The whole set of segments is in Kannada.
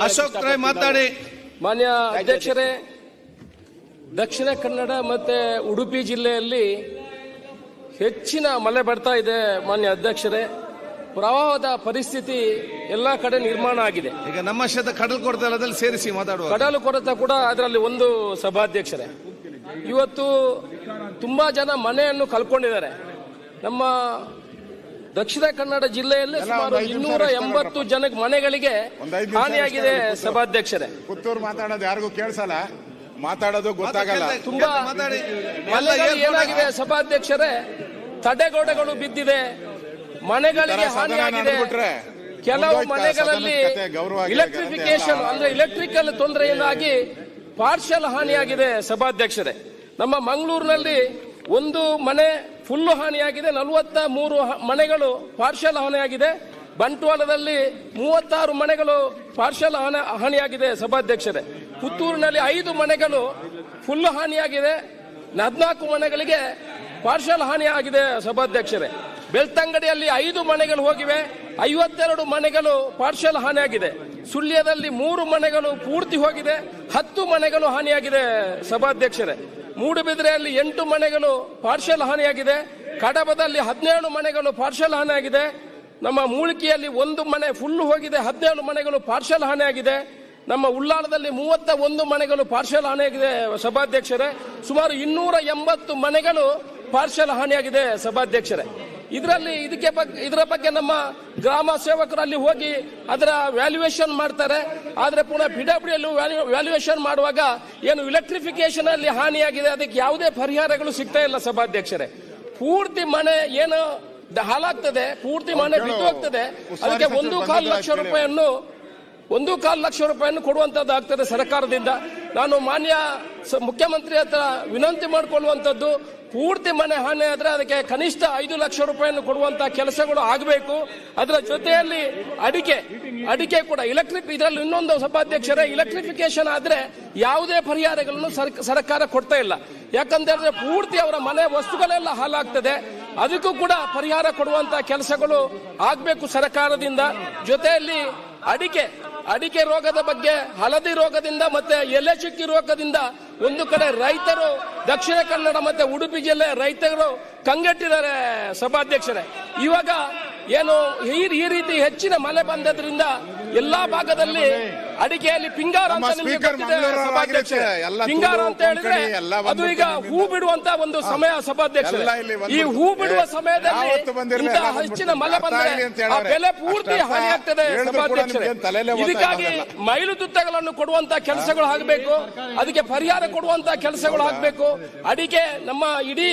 ಅಶೋಕ್ ರಾಯ್ ಮಾತಾಡಿ. ಮಾನ್ಯ ಅಧ್ಯಕ್ಷರೇ ದಕ್ಷಿಣ ಕನ್ನಡ ಮತ್ತೆ ಉಡುಪಿ ಜಿಲ್ಲೆಯಲ್ಲಿ ಹೆಚ್ಚಿನ ಮಳೆ ಬರ್ತಾ ಇದೆ ಮಾನ್ಯ ಅಧ್ಯಕ್ಷರೇ. ಪ್ರವಾಹದ ಪರಿಸ್ಥಿತಿ ಎಲ್ಲ ಕಡೆ ನಿರ್ಮಾಣ ಆಗಿದೆ. ಈಗ ನಮ್ಮ ಶಬ್ದ ಕಡಲ್ ಸೇರಿಸಿ ಮಾತಾಡುವ ಕಡಲು ಕೊರತ ಕೂಡ ಅದರಲ್ಲಿ ಒಂದು ಸಭಾಧ್ಯಕ್ಷರೇ. ಇವತ್ತು ತುಂಬಾ ಜನ ಮನೆಯನ್ನು ಕಳ್ಕೊಂಡಿದ್ದಾರೆ ನಮ್ಮ ದಕ್ಷಿಣ ಕನ್ನಡ ಜಿಲ್ಲೆಯಲ್ಲಿ ಸುಮಾರು ಇನ್ನೂರ ಎಂಬತ್ತು ಜನ ಮನೆಗಳಿಗೆ ಹಾನಿಯಾಗಿದೆ ಸಭಾಧ್ಯಕ್ಷರೇ. ಪುತ್ತೂರು ಮಾತಾಡೋದು ಯಾರಿಗೂ ಕೇಳಿಸಲ್ಲ. ಮಾತಾಡೋದು ಗೊತ್ತಾಗಲ್ಲ. ತುಂಬಾ ಏನಾಗಿದೆ ಸಭಾಧ್ಯಕ್ಷರೇ? ತಡೆಗೋಡೆಗಳು ಬಿದ್ದಿದೆ. ಮನೆಗಳಿಗೆ ಹಾನಿಯಾಗಿದೆ. ಕೆಲವು ಮನೆಗಳಲ್ಲಿ ಇಲೆಕ್ಟ್ರಿಫಿಕೇಶನ್ ಅಂದ್ರೆ ಇಲೆಕ್ಟ್ರಿಕಲ್ ತೊಂದರೆಯಿಂದಾಗಿ ಪಾರ್ಷಲ್ ಹಾನಿಯಾಗಿದೆ ಸಭಾಧ್ಯಕ್ಷರೇ. ನಮ್ಮ ಮಂಗಳೂರಿನಲ್ಲಿ ಒಂದು ಮನೆ ಫುಲ್ ಹಾನಿಯಾಗಿದೆ. ನಲವತ್ತ ಮೂರು ಮನೆಗಳು ಪಾರ್ಷಲ್ ಹಾನಿಯಾಗಿದೆ. ಬಂಟ್ವಾಳದಲ್ಲಿ ಮೂವತ್ತಾರು ಮನೆಗಳು ಪಾರ್ಷಲ್ ಹಾನಿ- ಹಾನಿಯಾಗಿದೆ ಸಭಾಧ್ಯಕ್ಷರೇ. ಪುತ್ತೂರಿನಲ್ಲಿ ಐದು ಮನೆಗಳು ಫುಲ್ಲು ಹಾನಿಯಾಗಿದೆ. ಹದಿನಾಲ್ಕು ಮನೆಗಳಿಗೆ ಪಾರ್ಷಲ್ ಹಾನಿಯಾಗಿದೆ ಸಭಾಧ್ಯಕ್ಷರೇ. ಬೆಳ್ತಂಗಡಿಯಲ್ಲಿ ಐದು ಮನೆಗಳು ಹೋಗಿವೆ. ಐವತ್ತೆರಡು ಮನೆಗಳು ಪಾರ್ಷಲ್ ಹಾನಿಯಾಗಿದೆ. ಸುಳ್ಯದಲ್ಲಿ ಮೂರು ಮನೆಗಳು ಪೂರ್ತಿ ಹೋಗಿದೆ. ಹತ್ತು ಮನೆಗಳು ಹಾನಿಯಾಗಿದೆ ಸಭಾಧ್ಯಕ್ಷರೇ. ಮೂಡುಬಿದ್ರೆಯಲ್ಲಿ ಎಂಟು ಮನೆಗಳು ಪಾರ್ಷಲ್ ಹಾನಿಯಾಗಿದೆ ಕಡಬದಲ್ಲಿ ಹದಿನೇಳು ಮನೆಗಳು ಪಾರ್ಷಲ್ ಹಾನಿಯಾಗಿದೆ ನಮ್ಮ ಮೂಳಿಕೆಯಲ್ಲಿ ಒಂದು ಮನೆ ಫುಲ್ ಹೋಗಿದೆ, ಹದಿನೇಳು ಮನೆಗಳು ಪಾರ್ಷಲ್ ಹಾನಿಯಾಗಿದೆ ನಮ್ಮ ಉಳ್ಳಾಳದಲ್ಲಿ ಮೂವತ್ತ ಒಂದು ಮನೆಗಳು ಪಾರ್ಷಲ್ ಹಾನಿಯಾಗಿದೆ ಸಭಾಧ್ಯಕ್ಷರೇ. ಸುಮಾರು ಇನ್ನೂರ ಎಂಬತ್ತು ಮನೆಗಳು ಪಾರ್ಷಲ್ ಹಾನಿಯಾಗಿದೆ ಸಭಾಧ್ಯಕ್ಷರೇ. ಇದರಲ್ಲಿ ಇದಕ್ಕೆ ಬಗ್ಗೆ ಇದರ ಬಗ್ಗೆ ನಮ್ಮ ಗ್ರಾಮ ಸೇವಕರು ಅಲ್ಲಿ ಹೋಗಿ ಅದರ ವ್ಯಾಲ್ಯೂಯೇಷನ್ ಮಾಡ್ತಾರೆ. ಆದರೆ ಪುನಃ ಪಿಡಬ್ಲ್ಯೂ ವ್ಯಾಲ್ಯೂಯೇಷನ್ ಮಾಡುವಾಗ ಏನು ಇಲೆಕ್ಟ್ರಿಫಿಕೇಶನ್ ಅಲ್ಲಿ ಹಾನಿಯಾಗಿದೆ ಅದಕ್ಕೆ ಯಾವುದೇ ಪರಿಹಾರಗಳು ಸಿಗ್ತಾ ಇಲ್ಲ ಸಭಾಧ್ಯಕ್ಷರೇ. ಪೂರ್ತಿ ಮನೆ ಏನು ಹಾಲಾಗ್ತದೆ ಪೂರ್ತಿ ಮನೆ ಬಿದ್ದು ಹೋಗ್ತದೆ ಅದಕ್ಕೆ ಒಂದು ಕಾಲು ಲಕ್ಷ ರೂಪಾಯಿಯನ್ನು ಒಂದು ಕಾಲು ಲಕ್ಷ ರೂಪಾಯಿಯನ್ನು ಕೊಡುವಂತದ್ದು ಆಗ್ತದೆ ಸರ್ಕಾರದಿಂದ. ನಾನು ಮಾನ್ಯ ಮುಖ್ಯಮಂತ್ರಿ ಹತ್ರ ವಿನಂತಿ ಮಾಡಿಕೊಳ್ಳುವಂಥದ್ದು, ಪೂರ್ತಿ ಮನೆ ಹಾನಿ ಆದರೆ ಅದಕ್ಕೆ ಕನಿಷ್ಠ ಐದು ಲಕ್ಷ ರೂಪಾಯಿಯನ್ನು ಕೊಡುವಂತಹ ಕೆಲಸಗಳು ಆಗಬೇಕು. ಅದರ ಜೊತೆಯಲ್ಲಿ ಅಡಿಕೆ ಅಡಿಕೆ ಕೂಡ ಇಲೆಕ್ಟ್ರಿಕ್ ಇದರಲ್ಲಿ ಇನ್ನೊಂದು ಸಭಾಧ್ಯಕ್ಷರೇ ಇಲೆಕ್ಟ್ರಿಫಿಕೇಶನ್ ಆದರೆ ಯಾವುದೇ ಪರಿಹಾರಗಳನ್ನು ಸರ್ಕ- ಸರ್ಕಾರ ಕೊಡ್ತಾ ಇಲ್ಲ. ಯಾಕಂದ್ರೆ ಪೂರ್ತಿ ಅವರ ಮನೆ ವಸ್ತುಗಳೆಲ್ಲ ಹಾಳಾಗ್ತದೆ. ಅದಕ್ಕೂ ಕೂಡ ಪರಿಹಾರ ಕೊಡುವಂತಹ ಕೆಲಸಗಳು ಆಗಬೇಕು ಸರ್ಕಾರದಿಂದ. ಜೊತೆಯಲ್ಲಿ ಅಡಿಕೆ ಅಡಿಕೆ ರೋಗದ ಬಗ್ಗೆ, ಹಳದಿ ರೋಗದಿಂದ ಮತ್ತೆ ಎಲೆ ಚುಕ್ಕಿ ರೋಗದಿಂದ ಒಂದು ಕಡೆ ರೈತರು, ದಕ್ಷಿಣ ಕನ್ನಡ ಮತ್ತೆ ಉಡುಪಿ ಜಿಲ್ಲೆ ರೈತರು ಕಂಗೆಟ್ಟಿದ್ದಾರೆ ಸಭಾಧ್ಯಕ್ಷರೇ. ಇವಾಗ ಏನು ಈ ರೀತಿ ಹೆಚ್ಚಿನ ಮಳೆ ಬಂದದ್ರಿಂದ ಎಲ್ಲಾ ಭಾಗದಲ್ಲಿ ಅಡಿಕೆಯಲ್ಲಿ ಪಿಂಗಾರ ಅಂತ ನಿಮಗೆ ಗೊತ್ತಿದೆ. ಎಲ್ಲ ಪಿಂಗಾರ ಅಂತ ಹೇಳಿದ್ರೆ ಅದು ಈಗ ಹೂ ಬಿಡುವಂತ ಒಂದು ಸಮಯ ಸಭಾಧ್ಯಕ್ಷ ಈ ಹೂ ಬಿಡುವ ಸಮಯದಲ್ಲಿ ಇಂತಹ ಹೆಚ್ಚಿನ ಮಳೆ ಬಂದ್ರೆ ಆ. ಬೆಲೆ ಪೂರ್ತಿ ಅಷ್ಟೇ ಹಾನಿ ಆಗ್ತದೆ ಸಭಾಧ್ಯಕ್ಷ ಇದಕ್ಕಾಗಿ ಇರೋದಿಲ್ಲ. ಮೈಲು ತುತ್ತಗಳನ್ನು ಕೊಡುವಂತ ಕೆಲಸಗಳು ಆಗಬೇಕು ಅದಕ್ಕೆ ಪರಿಹಾರ ಕೊಡುವಂತ ಕೆಲಸಗಳು ಆಗಬೇಕು ಅಡಿಕೆ ನಮ್ಮ ಇಡೀ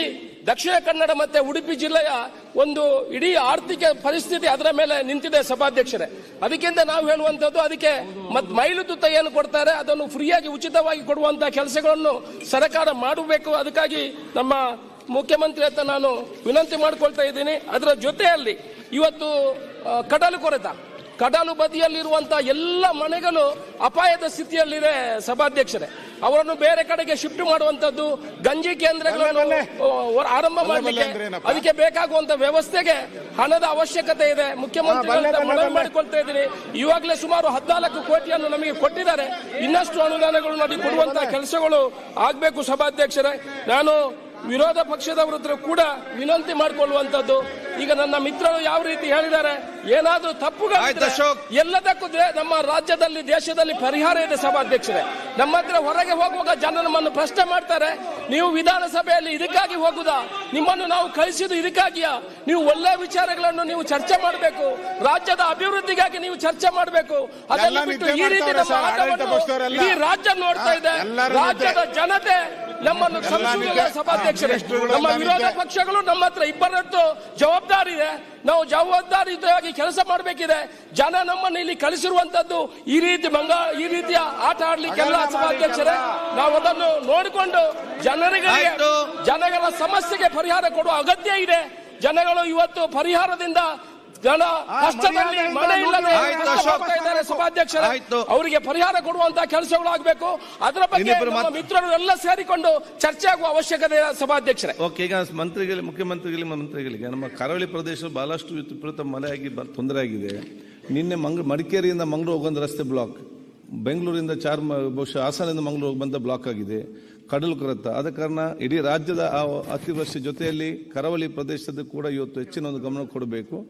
ದಕ್ಷಿಣ ಕನ್ನಡ ಮತ್ತೆ ಉಡುಪಿ ಜಿಲ್ಲೆಯ ಒಂದು ಇಡೀ ಆರ್ಥಿಕ ಪರಿಸ್ಥಿತಿ ಅದರ ಮೇಲೆ ನಿಂತಿದೆ ಸಭಾಧ್ಯಕ್ಷರೇ. ಅದಕ್ಕಿಂತ ನಾವು ಹೇಳುವಂತದ್ದು ಅದಕ್ಕೆ ಮತ್ ಮೈಲು ತುತ್ತ ಏನು ಕೊಡ್ತಾರೆ ಅದನ್ನು ಫ್ರೀಯಾಗಿ ಉಚಿತವಾಗಿ ಕೊಡುವಂತಹ ಕೆಲಸಗಳನ್ನು ಸರ್ಕಾರ ಮಾಡಬೇಕು. ಅದಕ್ಕಾಗಿ ನಮ್ಮ ಮುಖ್ಯಮಂತ್ರಿ ಅಂತ ನಾನು ವಿನಂತಿ ಮಾಡಿಕೊಳ್ತಾ ಇದ್ದೀನಿ. ಅದರ ಜೊತೆಯಲ್ಲಿ ಇವತ್ತು ಕಡಲು ಕೊರೆತ. ಕಡಲು ಬದಿಯಲ್ಲಿರುವಂತಹ ಎಲ್ಲ ಮನೆಗಳು ಅಪಾಯದ ಸ್ಥಿತಿಯಲ್ಲಿದೆ ಸಭಾಧ್ಯಕ್ಷರೇ. ಅವರನ್ನು ಬೇರೆ ಕಡೆಗೆ ಶಿಫ್ಟ್ ಮಾಡುವಂತದ್ದು ಗಂಜಿ ಕೇಂದ್ರಗಳನ್ನು ಆರಂಭ ಮಾಡಲಿಕ್ಕೆ ಅದಕ್ಕೆ ಬೇಕಾಗುವಂತ ವ್ಯವಸ್ಥೆಗೆ ಹಣದ ಅವಶ್ಯಕತೆ ಇದೆ. ಮುಖ್ಯಮಂತ್ರಿಗಳಿಂದ ಮನವಿ ಮಾಡಿಕೊಳ್ತಾ ಇದ್ದೀನಿ ಇವಾಗಲೇ ಸುಮಾರು ಹದಿನಾಲ್ಕು ಕೋಟಿಯನ್ನು ನಮಗೆ ಕೊಟ್ಟಿದ್ದಾರೆ. ಇನ್ನಷ್ಟು ಅನುದಾನಗಳು ನಡೆ ಕೊಡುವಂತಹ ಕೆಲಸಗಳು ಆಗಬೇಕು ಸಭಾಧ್ಯಕ್ಷರೇ. ನಾನು ವಿರೋಧ ಪಕ್ಷದವರ ಕೂಡ ವಿನಂತಿ ಮಾಡಿಕೊಳ್ಳುವಂಥದ್ದು. ಈಗ ನನ್ನ ಮಿತ್ರರು ಯಾವ ರೀತಿ ಹೇಳಿದ್ದಾರೆ? ಏನಾದ್ರೂ ತಪ್ಪುಗಳು ಅಶೋಕ್. ಎಲ್ಲದಕ್ಕೂ ನಮ್ಮ ರಾಜ್ಯದಲ್ಲಿ ದೇಶದಲ್ಲಿ ಪರಿಹಾರ ಇದೆ ಸಭಾಧ್ಯಕ್ಷರೇ. ನಮ್ಮ ಹತ್ರ ಹೊರಗೆ ಹೋಗುವಾಗ ಜನ ನಮ್ಮನ್ನು ಪ್ರಶ್ನೆ ಮಾಡ್ತಾರೆ ನೀವು ವಿಧಾನಸಭೆಯಲ್ಲಿ ಇದಕ್ಕಾಗಿ ಹೋಗುದಾ? ನಿಮ್ಮನ್ನು ನಾವು ಕಳಿಸಿದ್ದು ಇದಕ್ಕಾಗಿಯಾ? ನೀವು ಒಳ್ಳೆ ವಿಚಾರಗಳನ್ನು ನೀವು ಚರ್ಚೆ ಮಾಡಬೇಕು ರಾಜ್ಯದ ಅಭಿವೃದ್ಧಿಗಾಗಿ ನೀವು ಚರ್ಚೆ ಮಾಡಬೇಕು. ಅದನ್ನು ಎಲ್ಲ ಬಿಟ್ಟು ಈ ರೀತಿ ಈ ನಮ್ಮ. ಇಡೀ ರಾಜ್ಯ ನೋಡ್ತಾ ಇದೆ. ರಾಜ್ಯದ ಜನತೆ ನಮ್ಮನ್ನು. ಸಭಾಧ್ಯಕ್ಷರೇ. ನಮ್ಮ ವಿರೋಧ ಪಕ್ಷಗಳು ನಮ್ಮ ಹತ್ರ ಇಬ್ಬರದ್ದು ಜವಾಬ್ದಾರಿ ಇದೆ. ನಾವು ಜವಾಬ್ದಾರಿಯುತವಾಗಿ ಕೆಲಸ ಮಾಡಬೇಕಿದೆ. ಜನ ನಮ್ಮನ್ನು ಇಲ್ಲಿ ಕಳಿಸಿರುವಂತದ್ದು ಈ ರೀತಿ ಬಂಗ ಈ ರೀತಿಯ ಆಟ ಆಡ್ಲಿಕ್ಕೆಲ್ಲ ಸಭಾಧ್ಯಕ್ಷರೇ ನಾವು ಅದನ್ನು ನೋಡಿಕೊಂಡು ಜನರಿಗೆ ಜನಗಳ ಸಮಸ್ಯೆಗೆ ಪರಿಹಾರ ಕೊಡುವ ಅಗತ್ಯ ಇದೆ. ಜನಗಳು ಇವತ್ತು ಪರಿಹಾರದಿಂದ ಜನ ಕಷ್ಟದಲ್ಲಿ ಮನೆ ಇಲ್ಲದೆ ಸಭಾಧ್ಯಕ್ಷರ ಕಷ್ಟಪಡ್ತಾ ಇದ್ದಾರೆ ಸಭಾಧ್ಯಕ್ಷರೇ. ಅವರಿಗೆ ಪರಿಹಾರ ಕೊಡುವಂತಹ ಕೆಲಸಗಳು ಆಗಬೇಕು ಅದರ ಬಗ್ಗೆ ನಮ್ಮ ಮಾತ್- ಮಿತ್ರರು ಎಲ್ಲ ಸೇರಿಕೊಂಡು ಚರ್ಚೆ ಆಗುವ ಅವಶ್ಯಕತೆ ಇದೆ ಸಭಾಧ್ಯಕ್ಷರೇ. ಓಕೆ ಈಗ ಮಂತ್ರಿಗಳಿಗೆ ಮುಖ್ಯಮಂತ್ರಿಗಳಿಗೆ ಮಂತ್ರಿಗಳಿಗೆ ನಮ್ಮ ಕರಾವಳಿ ಪ್ರದೇಶ ಬಹಳಷ್ಟು ವಿಪರೀತ ಮಳೆಯಾಗಿ ತೊಂದರೆ ಆಗಿದೆ. ನಿನ್ನೆ ಮಂಗ್ ಮಡಿಕೇರಿಯಿಂದ ಮಂಗ್ಳೂರು ಹೋಗೊಂದು ರಸ್ತೆ ಬ್ಲಾಕ್. ಬೆಂಗಳೂರಿಂದ ಚಾರ್ ಬಹುಶಃ ಹಾಸನದಿಂದ ಮಂಗಳೂರು ಬಂದ ಬ್ಲಾಕ್ ಆಗಿದೆ. ಕಡಲು ಕೊರತ. ಆದ ಕಾರಣ ಇಡೀ ರಾಜ್ಯದ ಆ ಅತಿವೃಷ್ಟಿ ಜೊತೆಯಲ್ಲಿ ಕರಾವಳಿ ಪ್ರದೇಶದ ಕೂಡ ಇವತ್ತು ಹೆಚ್ಚಿನ ಒಂದು ಗಮನ ಕೊಡಬೇಕು.